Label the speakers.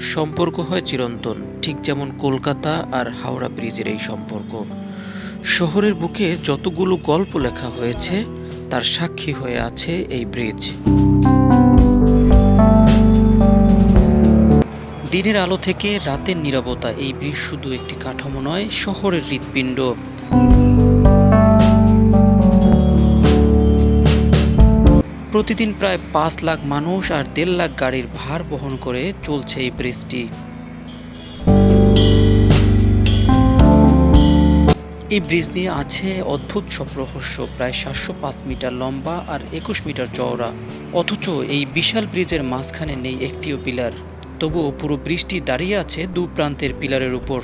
Speaker 1: সম্পর্ক হয় চিরন্তন, ঠিক যেমন কলকাতা আর হাওড়া ব্রিজের এই সম্পর্ক। শহরের বুকে যতগুলো গল্প লেখা হয়েছে, তার সাক্ষী হয়ে আছে এই ব্রিজ। দিনের আলো থেকে রাতের নীরবতা, এই ব্রিজ শুধু একটি কাঠামো নয়, শহরের হৃৎপিণ্ড। প্রতিদিন প্রায় পাঁচ লাখ মানুষ আর দেড় লাখ গাড়ির ভার বহন করে চলছে এই ব্রিজটি এই ব্রিজ নিয়ে আছে অদ্ভুত সব রহস্য। প্রায় সাতশো পাঁচ মিটার লম্বা আর একুশ মিটার চওড়া। অথচ এই বিশাল ব্রিজের মাঝখানে নেই একটিও পিলার। তবুও পুরো ব্রিজটি দাঁড়িয়ে আছে দু প্রান্তের পিলারের উপর।